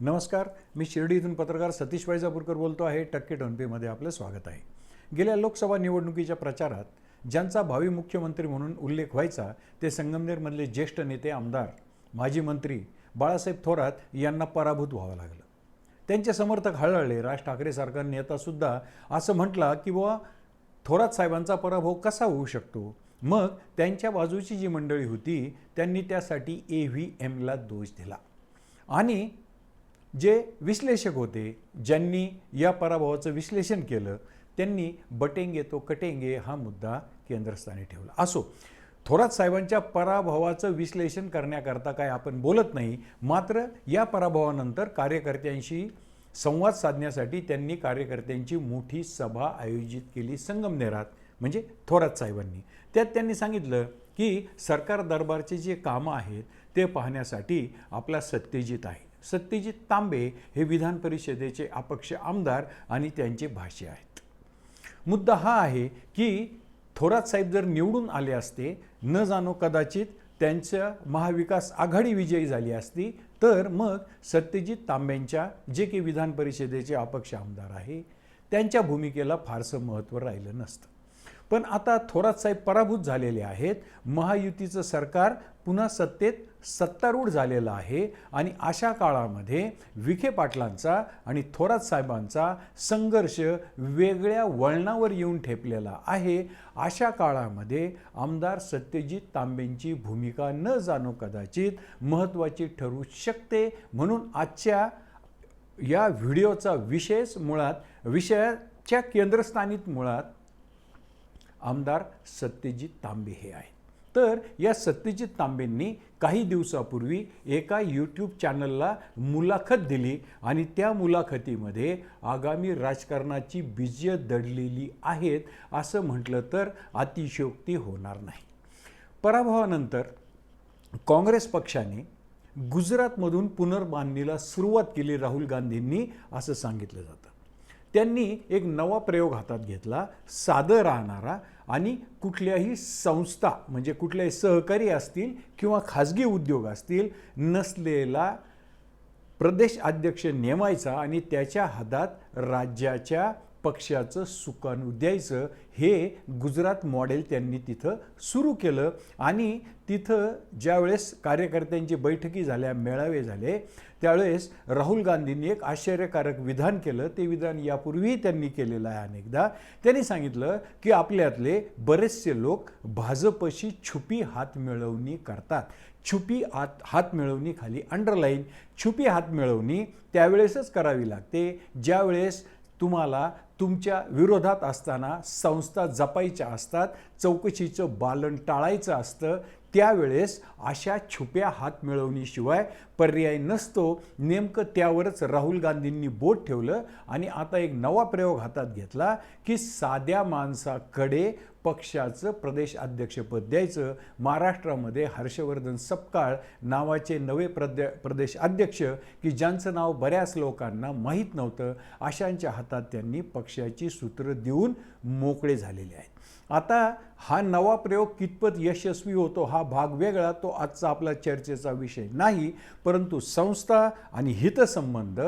नमस्कार मी शिर्डी इथून पत्रकार सतीश वैजापूरकर बोलतो आहे. टक्के टोनपेमध्ये आपलं स्वागत आहे. गेल्या लोकसभा निवडणुकीच्या प्रचारात ज्यांचा भावी मुख्यमंत्री म्हणून उल्लेख व्हायचा ते संगमनेरमधले ज्येष्ठ नेते आमदार माजी मंत्री बाळासाहेब थोरात यांना पराभूत व्हावं लागलं. त्यांचे समर्थक हळहळले राज ठाकरेसारखा नेतासुद्धा असं म्हटला की बुवा थोरात साहेबांचा पराभव कसा होऊ शकतो? मग त्यांच्या बाजूची जी मंडळी होती त्यांनी त्यासाठी ए व्ही एमला दोष दिला. आणि जे विश्लेषक होते ज्यांनी या पराभवाचं विश्लेषण केलं त्यांनी बटेंगे तो कटेंगे हा मुद्दा केंद्रस्थानी ठेवला. असो थोरात साहेबांच्या पराभवाचं विश्लेषण करण्याकरता काय आपण बोलत नाही मात्र या पराभवानंतर कार्यकर्त्यांशी संवाद साधण्यासाठी त्यांनी कार्यकर्त्यांची मोठी सभा आयोजित केली संगमनेरात म्हणजे थोरात साहेबांनी. त्यात त्यांनी सांगितलं की सरकार दरबारचे जे कामं आहेत ते पाहण्यासाठी आपला सत्यजित आहे. सत्यजित तांबे हे विधान परिषदेचे अपक्ष आमदार आणि त्यांचे भाष्य आहेत. मुद्दा हा आहे की थोरात साहेब जर निवडून आले असते न जाणो कदाचित त्यांच्या महाविकास आघाडी विजयी झाली असती तर मग सत्यजित तांब्यांच्या जे की विधान परिषदेचे अपक्ष आमदार आहे त्यांच्या भूमिकेला फारसं महत्त्व राहिलं नसतं. पण आता थोरात साहेब पराभूत झालेले आहेत. महायुतीचं सरकार पुन्हा सत्तेत सत्तारूढ झालेलं आहे आणि अशा काळामध्ये विखे पाटलांचा आणि थोरात साहेबांचा संघर्ष वेगळ्या वळणावर येऊन ठेपलेला आहे. अशा काळामध्ये आमदार सत्यजित तांबेंची भूमिका न जाणो कदाचित महत्त्वाची ठरू शकते म्हणून आजच्या या व्हिडिओचा विशेष मुळात विषयाच्या केंद्रस्थानीत मुळात आमदार सत्यजित तांबे हे आहेत. तर या सत्यजित तांबेंनी काही दिवसापूर्वी एका यूट्यूब चॅनलला मुलाखत दिली आणि त्या मुलाखतीमध्ये आगामी राजकारणाची बीजं दडलेली आहेत असं म्हटलं तर अतिशयोक्ती होणार नाही. पराभवानंतर काँग्रेस पक्षाने गुजरातमधून पुनर्बांधणीला सुरुवात केली राहुल गांधींनी असं सांगितलं जातं. त्यांनी एक नवा प्रयोग हातात घेतला साधं राहणारा आणि कुठल्याही संस्था म्हणजे कुठल्याही सहकारी असतील किंवा खाजगी उद्योग असतील नसलेला प्रदेश अध्यक्ष नेमायचा आणि त्याच्या हातात राज्याच्या पक्षाचं सुकाणू द्यायचं हे गुजरात मॉडेल त्यांनी तिथं सुरू केलं. आणि तिथं ज्यावेळेस कार्यकर्त्यांची बैठकी झाल्या मेळावे झाले त्यावेळेस राहुल गांधींनी एक आश्चर्यकारक विधान केलं. ते विधान यापूर्वीही त्यांनी केलेलं आहे अनेकदा. त्यांनी सांगितलं की आपल्यातले बरेचसे लोक भाजपशी छुपी हात मिळवणी करतात. छुपी हात हात मिळवणी खाली अंडरलाईन छुपी हात मिळवणी त्यावेळेसच करावी लागते. ज्यावेळेस तुम्हाला तुमच्या विरोधात असताना संस्था जपायच्या असतात चौकशीचं बालन टाळायचं असतं त्यावेळेस अशा छुप्या हात मिळवणीशिवाय पर्याय नसतो. नेमकं त्यावरच राहुल गांधींनी बोट ठेवलं आणि आता एक नवा प्रयोग हातात घेतला की साध्या माणसाकडे पक्षाचं प्रदेश अध्यक्षपद द्यायचं. महाराष्ट्रामध्ये हर्षवर्धन सपकाळ नावाचे नवे प्रदे प्रदेश अध्यक्ष की ज्यांचं नाव बऱ्याच लोकांना माहीत नव्हतं अशांच्या हातात त्यांनी पक्षाची सूत्रं देऊन मोकळे झालेले आहेत. आता हा नवा प्रयोग कितपत यशस्वी होतो हा भाग वेगळा तो आजचा आपला चर्चेचा विषय नाही परंतु संस्था आणि हितसंबंध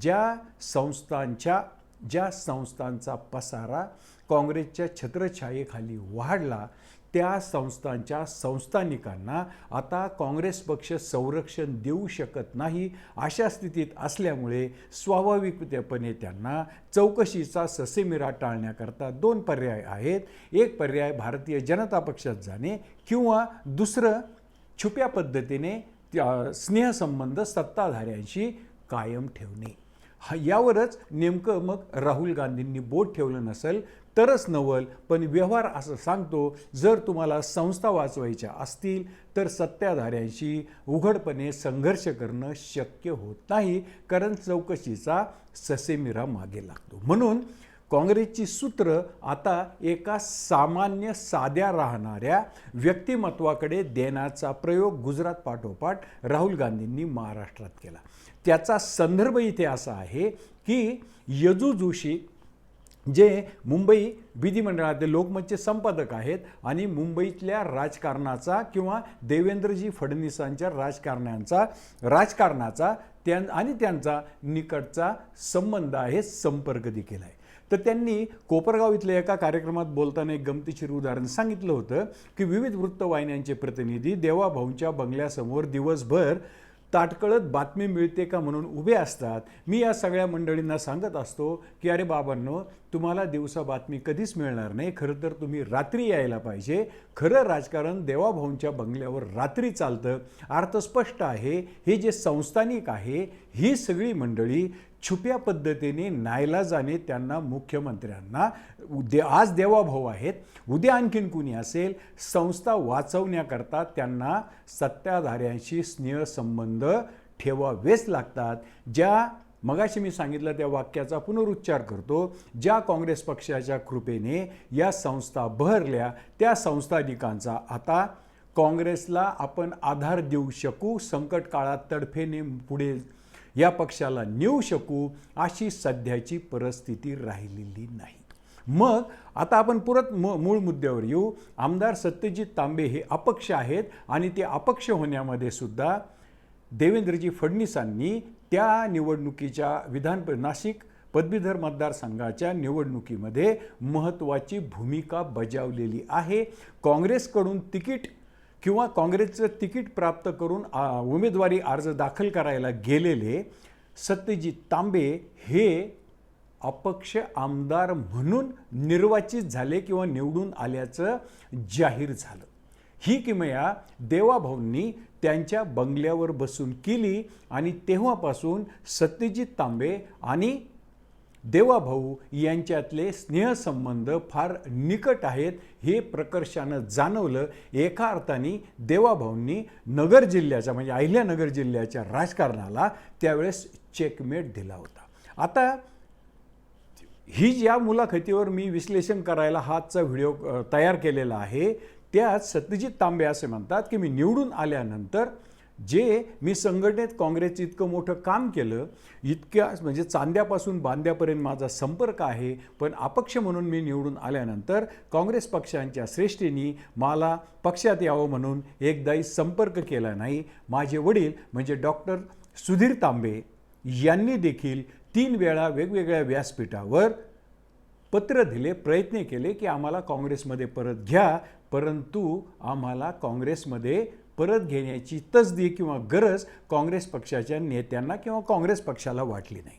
ज्या संस्थांच्या ज्या संस्थांचा पसारा काँग्रेसच्या छत्रछायेखाली वाढला त्या संस्थांच्या संस्थानिकांना आता काँग्रेस पक्ष संरक्षण देऊ शकत नाही अशा स्थितीत असल्यामुळे स्वाभाविकपणे त्यांना चौकशीचा ससेमिरा टाळण्याकरता दोन पर्याय आहेत. एक पर्याय भारतीय जनता पक्षात जाणे किंवा दुसरं छुप्या पद्धतीने त्या स्नेहसंबंध सत्ताधाऱ्यांशी कायम ठेवणे. हा यावरच नेमकं मग राहुल गांधींनी बोट ठेवलं नसेल तरच नवल पण व्यवहार असं सांगतो जर तुम्हाला संस्था वाचवायच्या असतील तर सत्ताधाऱ्यांशी उघडपणे संघर्ष करणं शक्य होत नाही कारण चौकशीचा ससेमिरा मागे लागतो. म्हणून काँग्रेसची सूत्र आता एका सामान्य साध्या राहणाऱ्या व्यक्तिमत्वाकडे देण्याचा प्रयोग गुजरात पाठोपाठ राहुल गांधींनी महाराष्ट्रात केला. त्याचा संदर्भ इथे असा आहे की यजू जोशी जे मुंबई विधिमंडळातले लोकमतचे संपादक आहेत आणि मुंबईतल्या राजकारणाचा किंवा देवेंद्रजी फडणवीसांच्या राजकारण्यांचा राजकारणाचा त्यां आणि त्यांचा निकटचा संबंध आहे संपर्क देखील आहे. तर त्यांनी कोपरगाव इथल्या एका कार्यक्रमात बोलताना एक गमतीशीर उदाहरण सांगितलं होतं की विविध वृत्तवाहिन्यांचे प्रतिनिधी देवाभाऊंच्या बंगल्यासमोर दिवसभर ताटकळत बातमी मिळते का म्हणून उभे असतात? मी या सगळ्या मंडळींना सांगत असतो की अरे बाबांनो तुम्हाला दिवसा बातमी कधीच मिळणार नाही. खरं तर तुम्ही रात्री यायला पाहिजे. खरं राजकारण देवाभाऊंच्या बंगल्यावर रात्री चालतं. अर्थ स्पष्ट आहे. हे जे संस्थानिक आहे ही सगळी मंडळी छुप्या पद्धतीने नायलाजाने त्यांना मुख्यमंत्र्यांना. उद्या आज देवाभाऊ आहेत. उद्या आणखीन कुणी असेल संस्था वाचवण्याकरता त्यांना सत्ताधाऱ्यांशी स्नेहसंबंध ठेवावेच लागतात. ज्या मगाशी मी सांगितलं त्या वाक्याचा पुनरुच्चार करतो ज्या काँग्रेस पक्षाच्या कृपेने या संस्था बहरल्या त्या संस्थानिकांचा आता काँग्रेसला आपण आधार देऊ शकू संकट काळात तडफेने पुढे या पक्षाला नेऊ शकू अशी सध्याची परिस्थिती राहिलेली नाही. मग आता आपण परत म मूळ मुद्द्यावर येऊ. आमदार सत्यजित तांबे हे अपक्ष आहेत आणि ते अपक्ष होण्यामध्ये सुद्धा देवेंद्रजी फडणवीसांनी त्या निवडणुकीच्या विधान नाशिक पदवीधर मतदारसंघाच्या निवडणुकीमध्ये महत्त्वाची भूमिका बजावलेली आहे. काँग्रेसकडून तिकीट किंवा काँग्रेसचं तिकीट प्राप्त करून उमेदवारी अर्ज दाखल करायला गेलेले सत्यजित तांबे हे अपक्ष आमदार म्हणून निर्वाचित झाले किंवा निवडून आल्याचं जाहीर झालं. ही किमया देवाभाऊंनी त्यांच्या बंगल्यावर बसून केली आणि तेव्हापासून सत्यजित तांबे आणि देवाभाऊ यांच्यातले स्नेहसंबंध फार निकट आहेत हे प्रकर्षानं जाणवलं. एका अर्थाने देवाभाऊंनी नगर जिल्ह्याच्या म्हणजे अहिल्यानगर जिल्ह्याच्या राजकारणाला त्यावेळेस चेकमेट दिला होता. आता ही ज्या मुलाखतीवर मी विश्लेषण करायला हाचा व्हिडिओ तयार केलेला आहे त्यात सत्यजित तांबे असे म्हणतात की मी निवडून आल्यानंतर जे मी संघटनेत काँग्रेसचं इतकं मोठं काम केलं इतक्या म्हणजे चांद्यापासून बांद्यापर्यंत माझा संपर्क आहे पण अपक्ष म्हणून मी निवडून आल्यानंतर काँग्रेस पक्षांच्या श्रेष्ठींनी मला पक्षात यावं म्हणून एकदाही संपर्क केला नाही. माझे वडील म्हणजे डॉक्टर सुधीर तांबे यांनी देखील तीन वेळा वेगवेगळ्या व्यासपीठावर पत्र दिले प्रयत्न केले की आम्हाला काँग्रेसमध्ये परत घ्या परंतु आम्हाला काँग्रेसमध्ये परत घेण्याची तसदी किंवा गरज काँग्रेस पक्षाच्या नेत्यांना किंवा काँग्रेस पक्षाला वाटली नाही.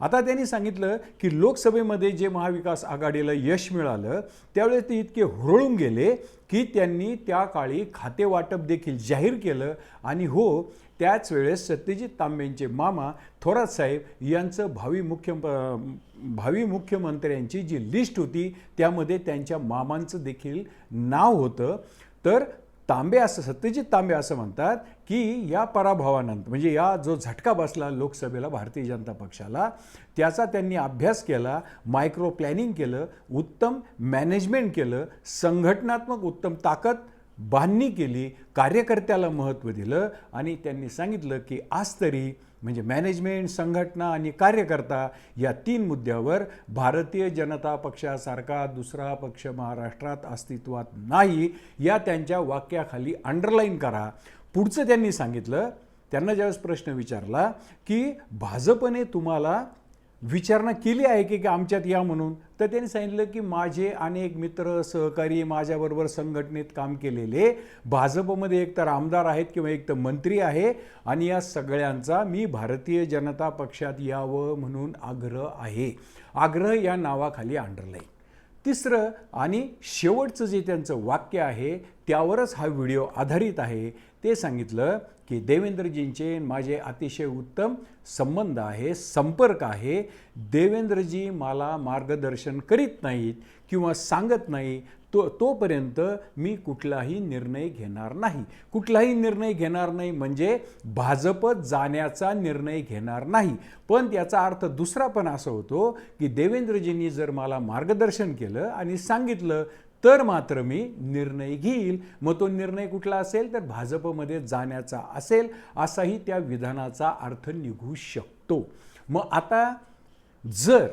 आता त्यांनी सांगितलं की लोकसभेमध्ये जे महाविकास आघाडीला यश मिळालं त्यावेळेस ते इतके हुरळून गेले की त्यांनी त्या काळी खाते वाटप देखील जाहीर केलं आणि हो त्याच वेळेस सत्यजित तांबेंचे मामा थोरात साहेब यांचं भावी मुख्य भावी मुख्यमंत्र्यांची जी लिस्ट होती त्यामध्ये त्यांच्या मामांचं देखील नाव होतं. तर तांबे असं सत्यजित तांबे असं म्हणतात की या पराभवानंतर म्हणजे या जो झटका बसला लोकसभेला भारतीय जनता पक्षाला त्याचा त्यांनी अभ्यास केला मायक्रो प्लॅनिंग केलं उत्तम मॅनेजमेंट केलं संघटनात्मक उत्तम ताकद बांधणी केली कार्यकर्त्याला महत्त्व दिलं आणि त्यांनी सांगितलं की आज तरी म्हणजे मॅनेजमेंट संघटना आणि कार्यकर्ता या तीन मुद्द्यावर भारतीय जनता पक्षासारखा दुसरा पक्ष महाराष्ट्रात अस्तित्वात नाही या त्यांच्या वाक्याखाली अंडरलाईन करा. पुढचं त्यांनी सांगितलं त्यांना ज्यावेळेस प्रश्न विचारला की भाजपने तुम्हाला विचारणा केली आहे की की आमच्यात या म्हणून. तर त्यांनी सांगितलं की माझे अनेक मित्र सहकारी माझ्याबरोबर संघटनेत काम केलेले. भाजपमध्ये एकतर आमदार आहेत किंवा एक तर मंत्री आहे. आणि या सगळ्यांचा मी भारतीय जनता पक्षात यावं म्हणून आग्रह आहे. आग्रह या नावाखाली अंडरलाईन तिसरं आणि शेवटचं जे त्यांचं वाक्य आहे त्यावरच हा व्हिडिओ आधारित आहे. ते सांगितलं की देवेंद्रजींचे माझे अतिशय उत्तम संबंध आहे संपर्क आहे. देवेंद्रजी मला मार्गदर्शन करीत नाहीत किंवा सांगत नाही तो तोपर्यंत मी कुठलाही निर्णय घेणार नाही. कुठलाही निर्णय घेणार नाही म्हणजे भाजपत जाण्याचा निर्णय घेणार नाही. पण त्याचा अर्थ दुसरा पण असा होतो की देवेंद्रजींनी जर मला मार्गदर्शन केलं आणि सांगितलं तर मात्र मी निर्णय घेईल. मग तो निर्णय कुठला असेल? तर भाजपमध्ये जाण्याचा असेल असाही त्या विधानाचा अर्थ निघू शकतो. मग आता जर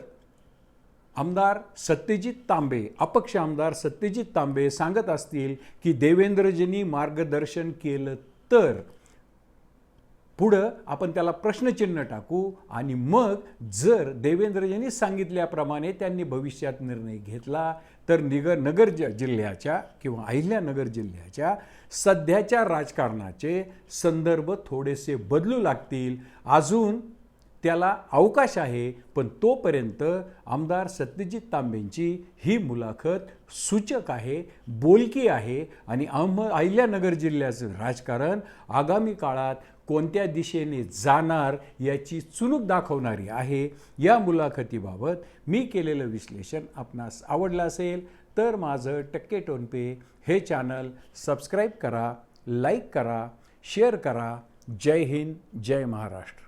आमदार सत्यजित तांबे अपक्ष आमदार सत्यजित तांबे सांगत असतील की देवेंद्रजींनी मार्गदर्शन केलं तर पुढं आपण त्याला प्रश्नचिन्ह टाकू आणि मग जर देवेंद्रजींनी सांगितल्याप्रमाणे त्यांनी भविष्यात निर्णय घेतला तर निगर नगर ज जिल्ह्याच्या किंवा अहिल्यानगर जिल्ह्याच्या सध्याच्या राजकारणाचे संदर्भ थोडेसे बदलू लागतील. अजून त्याला अवकाश आहे पण तोपर्यंत आमदार सत्यजित तांबेंची ही मुलाखत सूचक आहे बोलकी आहे आणि अहम अहिल्यानगर जिल्ह्याचं राजकारण आगामी काळात कोणत्या दिशेने जाणार याची चुणूक दाखवणारी आहे. या मुलाखतीबाबत मी केलेलं विश्लेषण आपणास आवडलं असेल तर माझं टक्के टोनपे हे चॅनल सबस्क्राईब करा लाईक करा शेअर करा. जय हिंद जय महाराष्ट्र.